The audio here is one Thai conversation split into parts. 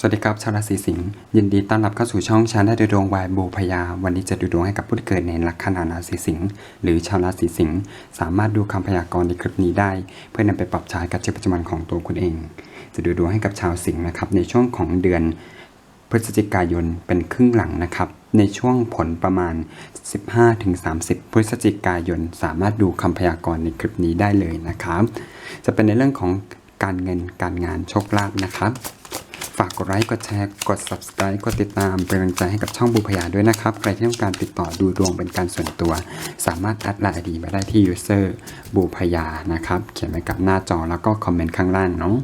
สวัสดีครับชาวราศีสิงห์ยินดีต้อนรับเข้าสู่ช่องชาได้ดูดวงวายบูพยา วันนี้จะดูดวงให้กับผู้ที่เกิดในลัคนาราศีสิงห์หรือชาวราศีสิงห์สามารถดูคำพยากรณ์ในคลิปนี้ได้ เพื่อนำไปปรับใช้กับชีวิตประจำวันของตัวคุณเอง จะดูดวงให้กับชาวสิงห์นะครับในช่วงของเดือนพฤศจิกายนเป็นครึ่งหลังนะครับในช่วงผลประมาณ 15-30 พฤศจิกายน สามารถดูคำพยากรณ์ในคลิปนี้ได้เลยนะครับ จะเป็นในเรื่องของการเงินการงานโชคลาภนะครับ ฝากกดไลค์กดแชร์กด subscribe กดติดตามเป็นกำลังใจให้กับช่องบูพยาด้วยนะครับ ใครที่ต้องการติดต่อดูดวงเป็นการส่วนตัว สามารถแอดไลน์ดีมาได้ที่ user บูพยานะครับ เขียนไว้กับหน้าจอแล้วก็คอมเมนต์ข้างล่างเนาะ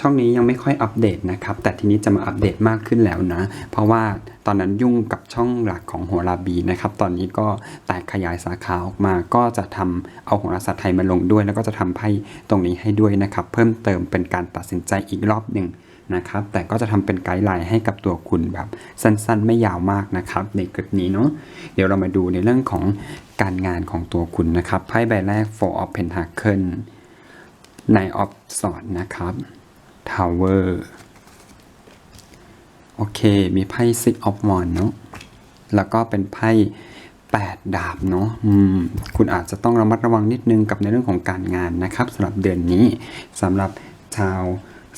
ช่องนี้ยังไม่ค่อยอัปเดตนะครับ แต่ทีนี้จะมาอัปเดตมากขึ้นแล้วนะ เพราะว่าตอนนั้นยุ่งกับช่องหลักของโหราบีนะครับ ตอนนี้ก็แตกขยายสาขาออกมา ก็จะทำเอาโหราศาสตร์ไทยมาลงด้วย แล้วก็จะทำไพ่ตรงนี้ให้ด้วยนะครับ เพิ่มเติมเป็นการตัดสินใจอีกรอบหนึ่งนะครับ แต่ก็จะทำเป็นไกด์ไลน์ให้กับตัวคุณแบบสั้นๆ ไม่ยาวมากนะครับ ในคลิปนี้เนาะ เดี๋ยวเรามาดูในเรื่องของการงานของตัวคุณนะครับ ไพ่ใบแรก Four of Pentacle ใน of s w o r d นะครับ ทาวเวอร์ โอเค มีไพ่ Six of Wands เนาะแล้วก็เป็นไพ่8 ดาบเนาะคุณอาจจะต้องระมัดระวังนิดนึงกับในเรื่องของการงานนะครับสำหรับเดือนนี้สำหรับชาว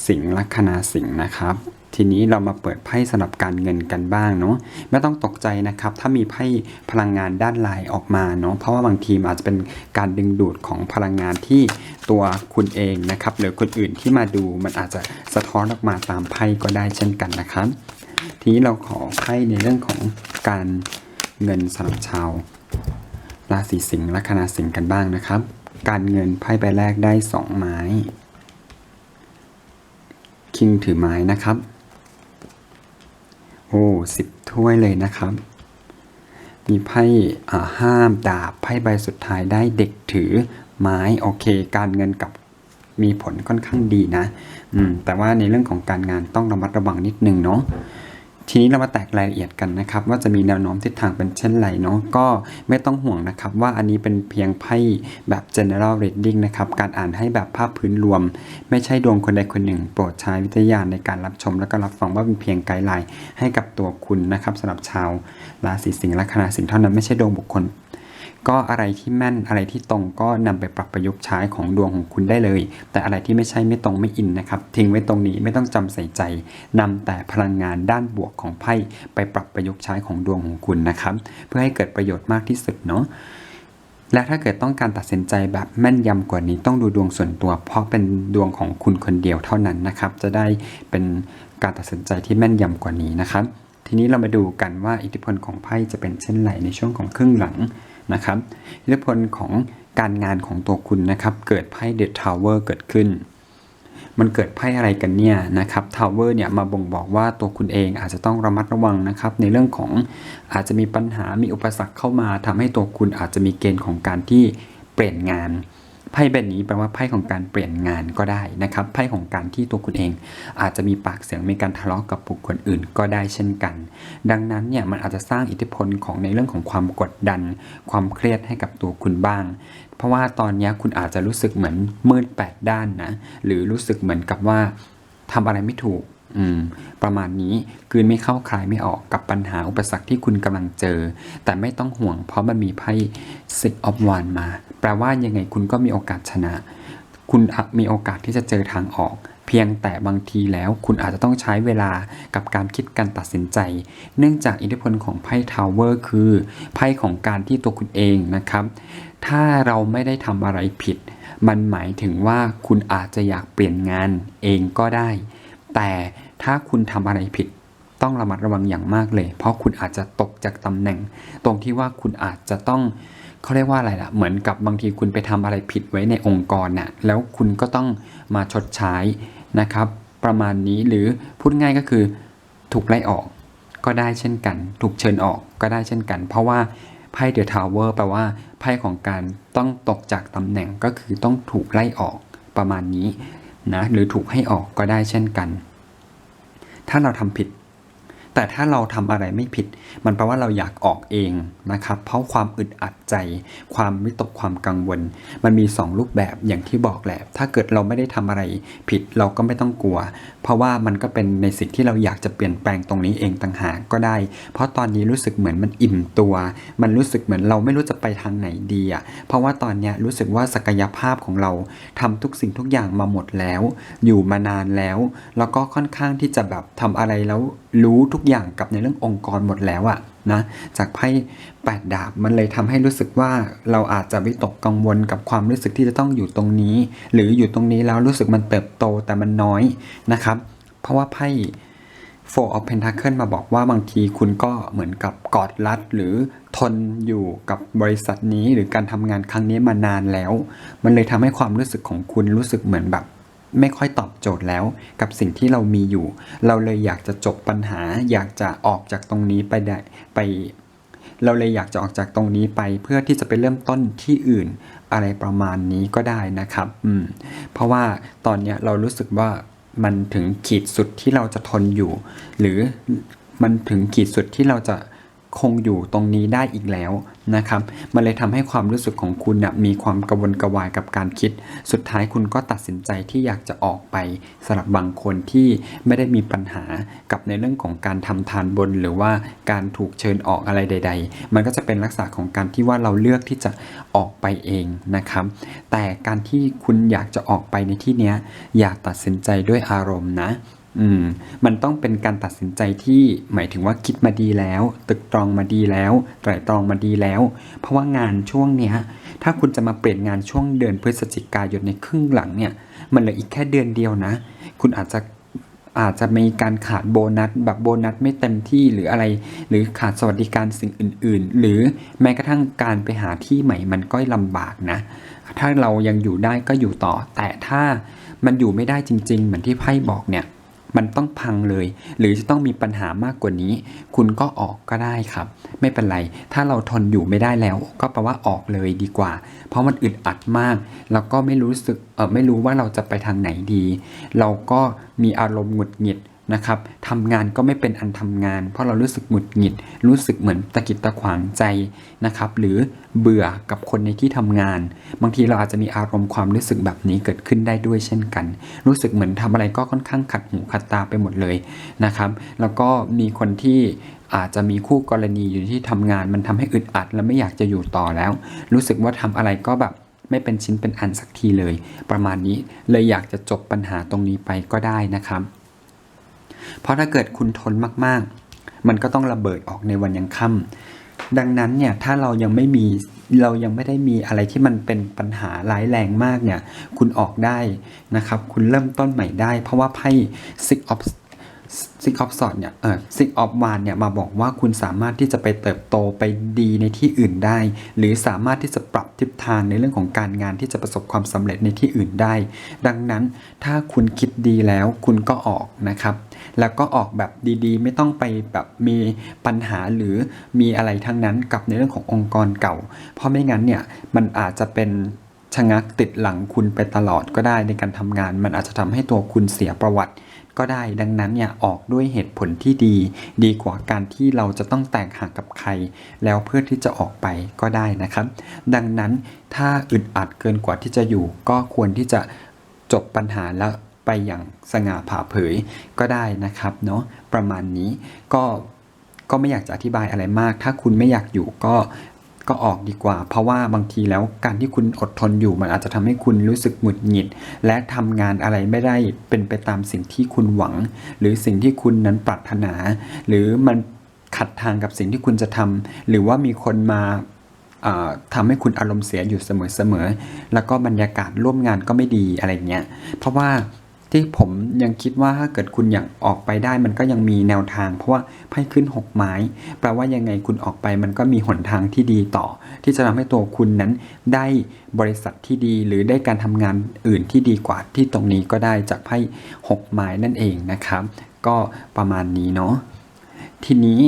สิงห์ลัคนาสิงห์นะครับ ทีนี้เรามาเปิดไพ่สำหรับการเงินกันบ้างเนาะไม่ต้องตกใจนะครับ ถ้ามีไพ่พลังงานด้านลายออกมาเนาะเพราะว่าบางทีอาจจะเป็นการดึงดูดของพลังงานที่ตัวคุณเองนะครับ หรือคนอื่นที่มาดูมันอาจจะสะท้อนออกมาตามไพ่ก็ได้เช่นกันนะครับ ทีนี้เราขอไพ่ในเรื่องของการเงินสำหรับชาวราศีสิงห์ลัคนาสิงห์กันบ้างนะครับ การเงินไพ่ใบแรกได้สองไม้ คิงถือไม้นะครับ อ้สิบถ้วยเลยนะครับ มีไพ่ห้ามดาบไพ่ใบสุดท้ายได้เด็กถือไม้โอเค การเงินกับมีผลค่อนข้างดีนะ อืม แต่ว่าในเรื่องของการงานต้องระมัดระวังนิดนึงเนาะ ทีนี้เรามาแตกรายละเอียดกันนะครับ ว่าจะมีแนวโน้มทิศทางเป็นเช่นไรเนาะก็ไม่ต้องห่วงนะครับ ว่าอันนี้เป็นเพียงไพ่แบบ general reading นะครับ การอ่านให้แบบภาพพื้นรวม ไม่ใช่ดวงคนใดคนหนึ่ง โปรดใช้วิทยาในการรับชม แล้วก็รับฟังว่าเป็นเพียงไกด์ไลน์ให้กับตัวคุณนะครับสำหรับชาวราศีสิงห์ลัคณะสิงห์เท่านั้นไม่ใช่ดวงบุคคล ก็อะไรที่แม่นอะไรที่ตรงก็นำไปปรับประยุกต์ใช้ของดวงของคุณได้เลย แต่อะไรที่ไม่ใช่ไม่ตรงไม่อินนะครับ ทิ้งไว้ตรงนี้ไม่ต้องจำใส่ใจนำแต่พลังงานด้านบวกของไพ่ไปปรับประยุกต์ใช้ของดวงของคุณนะครับ เพื่อให้เกิดประโยชน์มากที่สุดเนาะและถ้าเกิดต้องการตัดสินใจแบบแม่นยำกว่านี้ต้องดูดวงส่วนตัว เพราะเป็นดวงของคุณคนเดียวเท่านั้นนะครับ จะได้เป็นการตัดสินใจที่แม่นยำกว่านี้นะครับ ทีนี้เรามาดูกันว่าอิทธิพลของไพ่จะเป็นเช่นไรในช่วงของครึ่งหลัง นะครับอิทธิพลของการงานของตัวคุณนะครับเกิดไพ่เดดทาวเวอร์เกิดขึ้น มันเกิดไพ่อะไรกันเนี่ยนะครับทาวเวอร์เนี่ยมาบ่งบอกว่าตัวคุณเองอาจจะต้องระมัดระวังนะครับ ในเรื่องของอาจจะมีปัญหามีอุปสรรคเข้ามาทำให้ตัวคุณอาจจะมีเกณฑ์ของการที่เปลี่ยนงาน ไพ่แบบนี้แปลว่าไพ่ของการเปลี่ยนงานก็ได้นะครับไพ่ของการที่ตัวคุณเอง อาจจะมีปากเสียงมีการทะเลาะกับบุคคลอื่นก็ได้เช่นกัน ดังนั้นเนี่ยมันอาจจะสร้างอิทธิพลของในเรื่องของความกดดัน ความเครียดให้กับตัวคุณบ้าง เพราะว่าตอนนี้คุณอาจจะรู้สึกเหมือนมืดแปดด้านนะหรือรู้สึกเหมือนกับว่าทำอะไรไม่ถูก ประมาณนี้คืนไม่เข้าคลายไม่ออกกับปัญหาอุปสรรคที่คุณกำลังเจอ แต่ไม่ต้องห่วงเพราะมันมีไพ่ Six of Wands มา แปลว่ายังไงคุณก็มีโอกาสชนะ คุณมีโอกาสที่จะเจอทางออก เพียงแต่บางทีแล้วคุณอาจจะต้องใช้เวลากับการคิดการตัดสินใจ เนื่องจากอิทธิพลของไพ่ทาวเวอร์คือไพ่ของการที่ตัวคุณเองนะครับ ถ้าเราไม่ได้ทำอะไรผิด มันหมายถึงว่าคุณอาจจะอยากเปลี่ยนงานเองก็ได้ แต่ ถ้าคุณทำอะไรผิด ต้องระมัดระวังอย่างมากเลย เพราะคุณอาจจะตกจากตำแหน่ง ตรงที่ว่าคุณอาจจะต้องเขาเรียกว่าอะไรล่ะ เหมือนกับบางทีคุณไปทำอะไรผิดไว้ในองค์กรน่ะ แล้วคุณก็ต้องมาชดใช้นะครับ ประมาณนี้หรือพูดง่ายก็คือ ถูกไล่ออกก็ได้เช่นกัน ถูกเชิญออกก็ได้เช่นกัน เพราะว่าไพ่เดอะทาวเวอร์แปลว่าไพ่ของการต้องตกจากตำแหน่งก็คือต้องถูกไล่ออกประมาณนี้นะหรือถูกให้ออกก็ได้เช่นกัน ถ้าเราทำผิด แต่ถ้าเราทำอะไรไม่ผิด มันแปลว่าเราอยากออกเองนะครับ เพราะความอึดอัดใจ ความวิตกความกังวล มันมี 2 รูปแบบอย่างที่บอกแหละ ถ้าเกิดเราไม่ได้ทำอะไรผิดเราก็ไม่ต้องกลัว เพราะว่ามันก็เป็นในสิ่งที่เราอยากจะเปลี่ยนแปลงตรงนี้เองต่างหากก็ได้ เพราะตอนนี้รู้สึกเหมือนมันอิ่มตัว มันรู้สึกเหมือนเราไม่รู้จะไปทางไหนดีอะ เพราะว่าตอนเนี้ยรู้สึกว่าศักยภาพของเราทำทุกสิ่งทุกอย่างมาหมดแล้ว อยู่มานานแล้ว แล้วก็ค่อนข้างที่จะแบบทำอะไรแล้ว รู้ทุกอย่างกับในเรื่ององค์กรหมดแล้วอะนะจากไพ่แปดดาบมันเลยทำให้รู้สึกว่าเราอาจจะวิตกกังวลกับความรู้สึกที่จะต้องอยู่ตรงนี้ หรืออยู่ตรงนี้แล้วรู้สึกมันเติบโตแต่มันน้อยนะครับ เพราะว่าไพ่ Four of Pentacle มาบอกว่าบางทีคุณก็เหมือนกับกอดรัดหรือทนอยู่กับบริษัทนี้หรือการทำงานครั้งนี้มานานแล้ว มันเลยทำให้ความรู้สึกของคุณรู้สึกเหมือนแบบ ไม่ค่อยตอบโจทย์แล้วกับสิ่งที่เรามีอยู่ เราเลยอยากจะจบปัญหา อยากจะออกจากตรงนี้ไปได้ไป เราเลยอยากจะออกจากตรงนี้ไป เพื่อที่จะไปเริ่มต้นที่อื่นอะไรประมาณนี้ก็ได้นะครับ อืม เพราะว่าตอนเนี้ยเรารู้สึกว่ามันถึงขีดสุดที่เราจะทนอยู่ หรือมันถึงขีดสุดที่เราจะ คงอยู่ตรงนี้ได้อีกแล้วนะครับ มันเลยทำให้ความรู้สึกของคุณนะมีความกระวนกระวายกับการคิด สุดท้ายคุณก็ตัดสินใจที่อยากจะออกไปสำหรับบางคนที่ไม่ได้มีปัญหากับในเรื่องของการทำทานบน หรือว่าการถูกเชิญออกอะไรใด ๆ มันก็จะเป็นลักษณะของการที่ว่าเราเลือกที่จะออกไปเองนะครับ แต่การที่คุณอยากจะออกไปในที่นี้อย่าตัดสินใจด้วยอารมณ์นะ อืมมันต้องเป็นการตัดสินใจที่หมายถึงว่าคิดมาดีแล้ว ตึกตรองมาดีแล้วไตร่ตรองมาดีแล้ว เพราะว่างานช่วงเนี้ยถ้าคุณจะมาเปลี่ยนงานช่วงเดือนพฤศจิกายนในครึ่งหลังเนี่ย มันเหลืออีกแค่เดือนเดียวนะ คุณอาจจะอาจจะมีการขาดโบนัสแบบโบนัสไม่เต็มที่หรืออะไร หรือขาดสวัสดิการสิ่งอื่น ๆ หรือแม้กระทั่งการไปหาที่ใหม่มันก็ลำบากนะ ถ้าเรายังอยู่ได้ก็อยู่ต่อ แต่ถ้ามันอยู่ไม่ได้จริง ๆ เหมือนที่ไพ่บอกเนี่ย มันต้องพังเลย หรือจะต้องมีปัญหามากกว่านี้ คุณก็ออกก็ได้ครับ ไม่เป็นไร ถ้าเราทนอยู่ไม่ได้แล้ว ก็แปลว่าออกเลยดีกว่า เพราะมันอึดอัดมาก แล้วก็ไม่รู้สึกเออไม่รู้ว่าเราจะไปทางไหนดี เราก็มีอารมณ์หงุดหงิด นะครับทำงานก็ไม่เป็นอันทำงาน เพราะเรารู้สึกหงุดหงิด รู้สึกเหมือนตะกิดตะขวางใจนะครับ หรือเบื่อกับคนในที่ทำงาน บางทีเราอาจจะมีอารมณ์ความรู้สึกแบบนี้เกิดขึ้นได้ด้วยเช่นกัน รู้สึกเหมือนทำอะไรก็ค่อนข้างขัดหูขัดตาไปหมดเลยนะครับ แล้วก็มีคนที่อาจจะมีคู่กรณีอยู่ที่ทำงาน มันทำให้อึดอัด และไม่อยากจะอยู่ต่อแล้ว รู้สึกว่าทำอะไรก็แบบไม่เป็นชิ้นเป็นอันสักทีเลย ประมาณนี้เลยอยากจะจบปัญหาตรงนี้ไปก็ได้นะครับ เพราะถ้าเกิดคุณทนมากๆ มันก็ต้องระเบิดออกในวันยังค่ำดังนั้นเนี่ยถ้าเรายังไม่มีเรายังไม่ได้มีอะไรที่มันเป็นปัญหาร้ายแรงมากเนี่ย คุณออกได้นะครับ คุณเริ่มต้นใหม่ได้ เพราะว่าไพ่ Six of ซิกออฟสอดเนี่ยเออซิกออฟวานเนี่ยมาบอกว่าคุณสามารถที่จะไปเติบโตไปดีในที่อื่นได้ หรือสามารถที่จะปรับทิศทางในเรื่องของการงานที่จะประสบความสำเร็จในที่อื่นได้ ดังนั้นถ้าคุณคิดดีแล้วคุณก็ออกนะครับ แล้วก็ออกแบบดีๆ ไม่ต้องไปแบบมีปัญหาหรือมีอะไรทั้งนั้นกับในเรื่องขององค์กรเก่า เพราะไม่งั้นเนี่ยมันอาจจะเป็นชะงักติดหลังคุณไปตลอดก็ได้ในการทำงาน มันอาจจะทำให้ตัวคุณเสียประวัติก็ได้ดังนั้นเนี่ยออกด้วยเหตุผลที่ดี ดีกว่าการที่เราจะต้องแตกหักกับใคร แล้วเพื่อที่จะออกไปก็ได้นะครับ ดังนั้นถ้าอึดอัดเกินกว่าที่จะอยู่ ก็ควรที่จะจบปัญหาแล้ว ไปอย่างสง่าผ่าเผยก็ได้นะครับเนาะประมาณนี้ก็ก็ไม่อยากจะอธิบายอะไรมาก ถ้าคุณไม่อยากอยู่ก็ก็ออกดีกว่า เพราะว่าบางทีแล้วการที่คุณอดทนอยู่มันอาจจะทำให้คุณรู้สึกหงุดหงิด และทำงานอะไรไม่ได้เป็นไปตามสิ่งที่คุณหวัง หรือสิ่งที่คุณนั้นปรารถนา หรือมันขัดทางกับสิ่งที่คุณจะทำหรือว่ามีคนมาเอ่อทำให้คุณอารมณ์เสียอยู่เสมอๆ แล้วก็บรรยากาศร่วมงานก็ไม่ดีอะไรเงี้ย เพราะว่า ที่ผมยังคิดว่าถ้าเกิดคุณอยากออกไปได้มันก็ยังมีแนวทาง เพราะว่าไพ่ขึ้นหกไม้ แปลว่ายังไงคุณออกไปมันก็มีหนทางที่ดีต่อ ที่จะทำให้ตัวคุณนั้นได้บริษัทที่ดีหรือได้การทำงานอื่นที่ดีกว่าที่ตรงนี้ก็ได้จากไพ่หกไม้นั่นเองนะครับ ก็ประมาณนี้เนาะทีนี้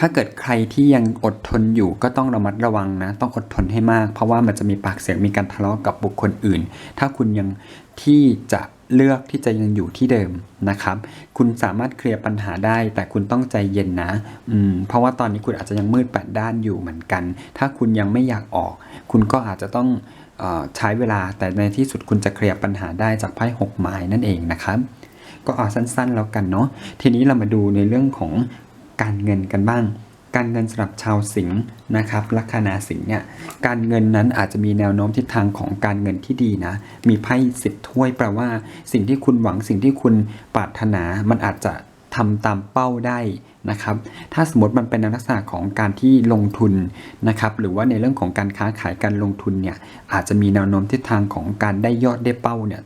ถ้าเกิดใครที่ยังอดทนอยู่ก็ต้องระมัดระวังนะ ต้องอดทนให้มาก เพราะว่ามันจะมีปากเสียงมีการทะเลาะกับบุคคลอื่น ถ้าคุณยัง ที่จะเลือกที่จะยังอยู่ที่เดิมนะครับ คุณสามารถเคลียร์ปัญหาได้ แต่คุณต้องใจเย็นนะอืมเพราะว่าตอนนี้คุณอาจจะยังมืดแปดด้านอยู่เหมือนกัน ถ้าคุณยังไม่อยากออก คุณก็อาจจะต้องออใช้เวลา แต่ในที่สุดคุณจะเคลียร์ปัญหาได้จากไพ่หกไม้นั่นเองนะครับ ก็เอาสั้นๆแล้วกันเนาะ ทีนี้เรามาดูในเรื่องของการเงินกันบ้าง การเงินสำหรับชาวสิงห์นะครับลัคนาสิงห์เนี่ยการเงินนั้นอาจจะมีแนวโน้มทิศทางของการเงินที่ดีนะ มีไพ่สิบถ้วยแปลว่าสิ่งที่คุณหวังสิ่งที่คุณปรารถนามันอาจจะทำตามเป้าได้นะครับ ถ้าสมมติมันเป็นในลักษณะของการที่ลงทุนนะครับ หรือว่าในเรื่องของการค้าขายการลงทุนเนี่ยอาจจะมีแนวโน้มทิศทางของการได้ยอดได้เป้าเนี่ย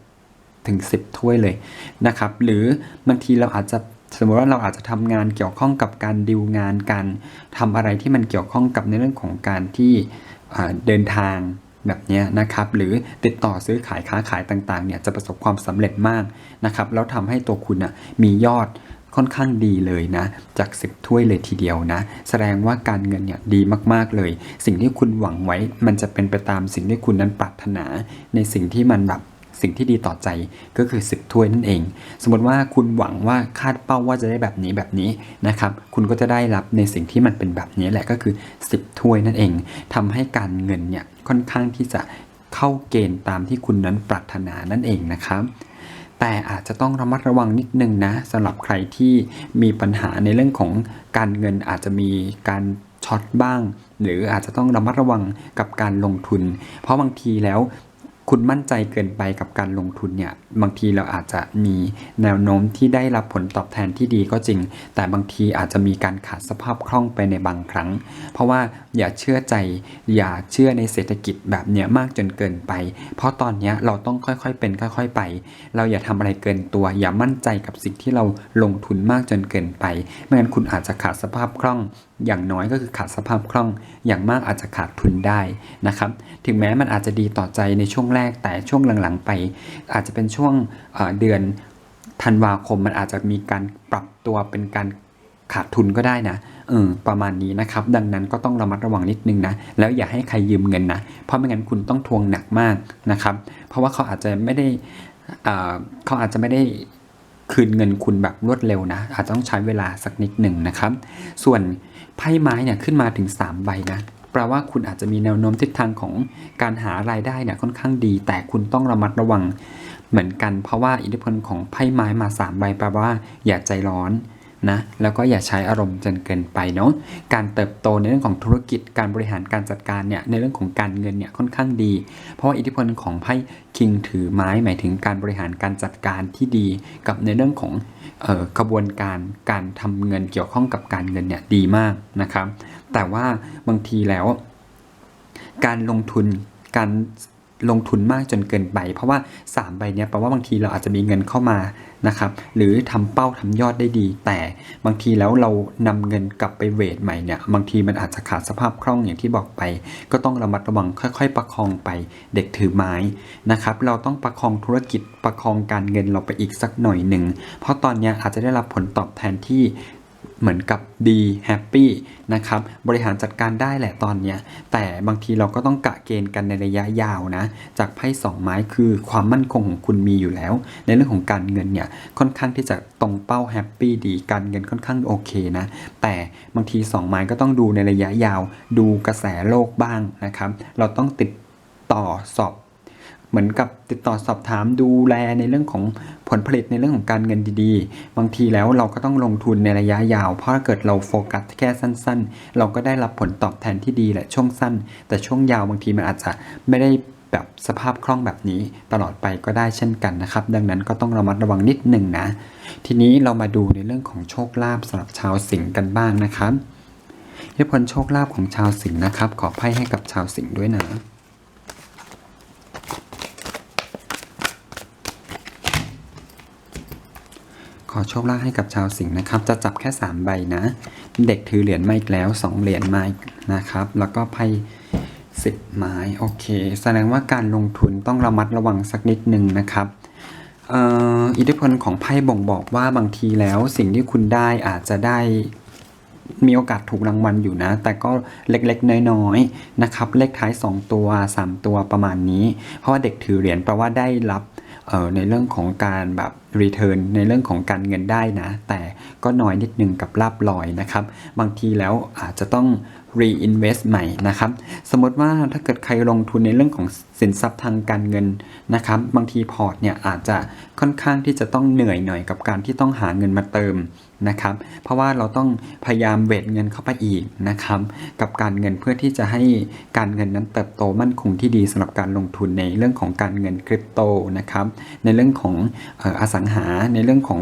ถึง 10 ถ้วยเลยนะครับ หรือบางทีเราอาจจะ สมมติว่าเราอาจจะทำงานเกี่ยวข้องกับการดิวงานการทำอะไรที่มันเกี่ยวข้องกับในเรื่องของการที่เดินทางแบบนี้นะครับ หรือติดต่อซื้อขายค้าขายต่างๆเนี่ยจะประสบความสำเร็จมากนะครับ แล้วทำให้ตัวคุณนะมียอดค่อนข้างดีเลยนะ จาก 10 ถ้วยเลยทีเดียวนะ แสดงว่าการเงินเนี่ยดีมากๆเลย สิ่งที่คุณหวังไว้มันจะเป็นไปตามสิ่งที่คุณนั้นปรารถนาในสิ่งที่มันแบบ สิ่งที่ดีต่อใจก็คือ 10 ถ้วยนั่นเอง สมมติว่าคุณหวังว่าคาดเป้าว่าจะได้แบบนี้แบบนี้นะครับคุณก็จะได้รับในสิ่งที่มันเป็นแบบนี้แหละก็คือ 10 ถ้วยนั่นเองทำให้การเงินเนี่ยค่อนข้างที่จะเข้าเกณฑ์ตามที่คุณนั้นปรารถนานั่นเองนะครับแต่อาจจะต้องระมัดระวังนิดนึงนะสำหรับใครที่มีปัญหาในเรื่องของการเงินอาจจะมีการช็อตบ้าง หรืออาจจะต้องระมัดระวังกับการลงทุน เพราะบางทีแล้ว คุณมั่นใจเกินไปกับการลงทุนเนี่ย บางทีเราอาจจะมีแนวโน้มที่ได้รับผลตอบแทนที่ดีก็จริง แต่บางทีอาจจะมีการขาดสภาพคล่องไปในบางครั้ง เพราะว่าอย่าเชื่อใจ อย่าเชื่อในเศรษฐกิจแบบเนี้ยมากจนเกินไป เพราะตอนเนี้ยเราต้องค่อยๆเป็นค่อย ๆไป เราอย่าทำอะไรเกินตัว อย่ามั่นใจกับสิ่งที่เราลงทุนมากจนเกินไป ไม่งั้นคุณอาจจะขาดสภาพคล่อง อย่างน้อยก็คือขาดสภาพคล่อง อย่างมากอาจจะขาดทุนได้นะครับ ถึงแม้มันอาจจะดีต่อใจในช่วงแรกแต่ช่วงหลังๆไป อาจจะเป็นช่วงเดือนธันวาคมมันอาจจะมีการปรับตัวเป็นการขาดทุนก็ได้นะ เออ ประมาณนี้นะครับ ดังนั้นก็ต้องระมัดระวังนิดนึงนะ แล้วอย่าให้ใครยืมเงินนะ เพราะไม่งั้นคุณต้องทวงหนักมากนะครับ เพราะว่าเขาอาจจะไม่ได้เขาอาจจะไม่ได้ คืนเงินคุณแบบรวดเร็วนะ อาจจะต้องใช้เวลาสักนิดหนึ่งนะครับ ส่วนไพ่ไม้เนี่ยขึ้นมาถึง3ใบนะแปลว่าคุณอาจจะมีแนวโน้มทิศทางของการหารายได้เนี่ยค่อนข้างดี แต่คุณต้องระมัดระวังเหมือนกัน เพราะว่าอิทธิพลของไพ่ไม้มา3ใบแปลว่าอย่าใจร้อน นะแล้วก็อย่าใช้อารมณ์จนเกินไปเนาะการเติบโตในเรื่องของธุรกิจการบริหารการจัดการเนี่ยในเรื่องของการเงินเนี่ยค่อนข้างดี เพราะว่าอิทธิพลของไพ่คิงถือไม้ หมายถึงการบริหารการจัดการที่ดี กับในเรื่องของออกระบวนการการทำเงินเกี่ยวข้องกับการเงินเนี่ยดีมากนะครับ แต่ว่าบางทีแล้ว การลงทุนการ ลงทุนมากจนเกินไป เพราะว่า 3 ใบเนี้ยแปลว่าบางทีเราอาจจะมีเงินเข้ามานะครับหรือทำเป้าทำยอดได้ดี แต่บางทีแล้วเรานำเงินกลับไปเวทใหม่เนี่ยบางทีมันอาจจะขาดสภาพคล่องอย่างที่บอกไป ก็ต้องระมัดระวังค่อย ๆ ประคองไปเด็กถือไม้นะครับเราต้องประคองธุรกิจประคองการเงินเราไปอีกสักหน่อยหนึ่งเพราะตอนนี้อาจจะได้รับผลตอบแทนที่ เหมือนกับดีแฮปปี้นะครับบริหารจัดการได้แหละตอนเนี้ยแต่บางทีเราก็ต้องกะเกณฑ์กันในระยะยาวนะ จากไพ่สองไม้คือความมั่นคงของคุณมีอยู่แล้ว ในเรื่องของการเงินเนี่ยค่อนข้างที่จะตรงเป้าแฮปปี้ดีการเงินค่อนข้างโอเคนะ แต่บางทีสองไม้ก็ต้องดูในระยะยาว ดูกระแสโลกบ้างนะครับ เราต้องติดต่อสอบ เหมือนกับติดต่อสอบถามดูแลในเรื่องของผลผลิตในเรื่องของการเงินดีๆ บางทีแล้วเราก็ต้องลงทุนในระยะยาว เพราะถ้าเกิดเราโฟกัสแค่สั้น ๆ เราก็ได้รับผลตอบแทนที่ดีแหละช่วงสั้น แต่ช่วงยาวบางทีมันอาจจะไม่ได้แบบสภาพคล่องแบบนี้ตลอดไปก็ได้เช่นกันนะครับ ดังนั้นก็ต้องระมัดระวังนิดหนึ่งนะ ทีนี้เรามาดูในเรื่องของโชคลาภสำหรับชาวสิงห์กันบ้างนะครับอิทธิพลโชคลาภของชาวสิงห์นะครับ ขอไพ่ให้กับชาวสิงห์ด้วยนะ อโชคลาภให้กับชาวสิงห์นะครับ จะจับแค่3ใบนะ เด็กถือเหรียญมาอีกแล้ว 2 เหรียญมานะครับ แล้วก็ไพ่สิบไม้โอเค แสดงว่าการลงทุนต้องระมัดระวังสักนิดหนึ่งนะครับอิทธิพลของไพ่บ่งบอกว่าบางทีแล้วสิ่งที่คุณได้อาจจะได้ มีโอกาสถูกรางวัลอยู่นะ แต่ก็เล็กๆ น้อยๆนะครับ เลขท้าย 2 ตัว 3 ตัวประมาณนี้ เพราะว่าเด็กถือเหรียญแปลว่าได้รับในเรื่องของการแบบรีเทิร์นในเรื่องของการเงินได้นะ แต่ก็น้อยนิดนึงกับลาบลอยนะครับ บางทีแล้วอาจจะต้อง reinvest ใหม่นะครับ สมมติว่าถ้าเกิดใครลงทุนในเรื่องของสินทรัพย์ทางการเงินนะครับ บางทีพอร์ตเนี่ยอาจจะค่อนข้างที่จะต้องเหนื่อยหน่อยกับการที่ต้องหาเงินมาเติมนะครับ เพราะว่าเราต้องพยายามเวทเงินเข้าไปอีกนะครับ กับการเงินเพื่อที่จะให้การเงินนั้นเติบโตมั่นคงที่ดีสำหรับการลงทุนในเรื่องของการเงินคริปโตนะครับ ในเรื่องของอออสังหาในเรื่องของ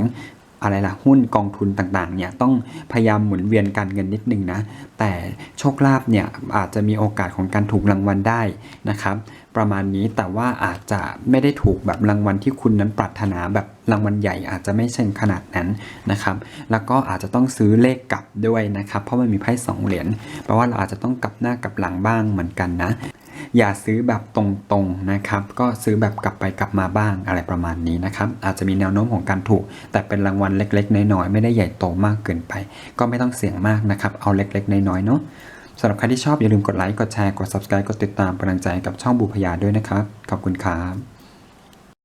อะไรล่ะหุ้นกองทุนต่างๆเนี่ยต้องพยายามหมุนเวียนการเงินนิดนึงนะแต่โชคลาภเนี่ยอาจจะมีโอกาสของการถูกรางวัลได้นะครับ ประมาณนี้แต่ว่าอาจจะไม่ได้ถูกแบบรางวัลที่คุณนั้นปรารถนาแบบรางวัลใหญ่อาจจะไม่เชิงขนาดนั้นนะครับ แล้วก็อาจจะต้องซื้อเลขกลับด้วยนะครับ เพราะมันมีไพ่สองเหรียญแปลว่าเราอาจจะต้องกลับหน้ากลับหลังบ้างเหมือนกันนะ อย่าซื้อแบบตรงๆนะครับ ก็ซื้อแบบกลับไปกลับมาบ้างอะไรประมาณนี้นะครับ อาจจะมีแนวโน้มของการถูก แต่เป็นรางวัลเล็กๆ น้อยๆ ไม่ได้ใหญ่โตมากเกินไป ก็ไม่ต้องเสี่ยงมากนะครับ เอาเล็กๆ น้อยๆ เนาะสำหรับใครที่ชอบอย่าลืมกดไลค์ กดแชร์ กด subscribe กดติดตามเป็นกำลังใจกับช่องบูพยาด้วยนะครับ ขอบคุณครับ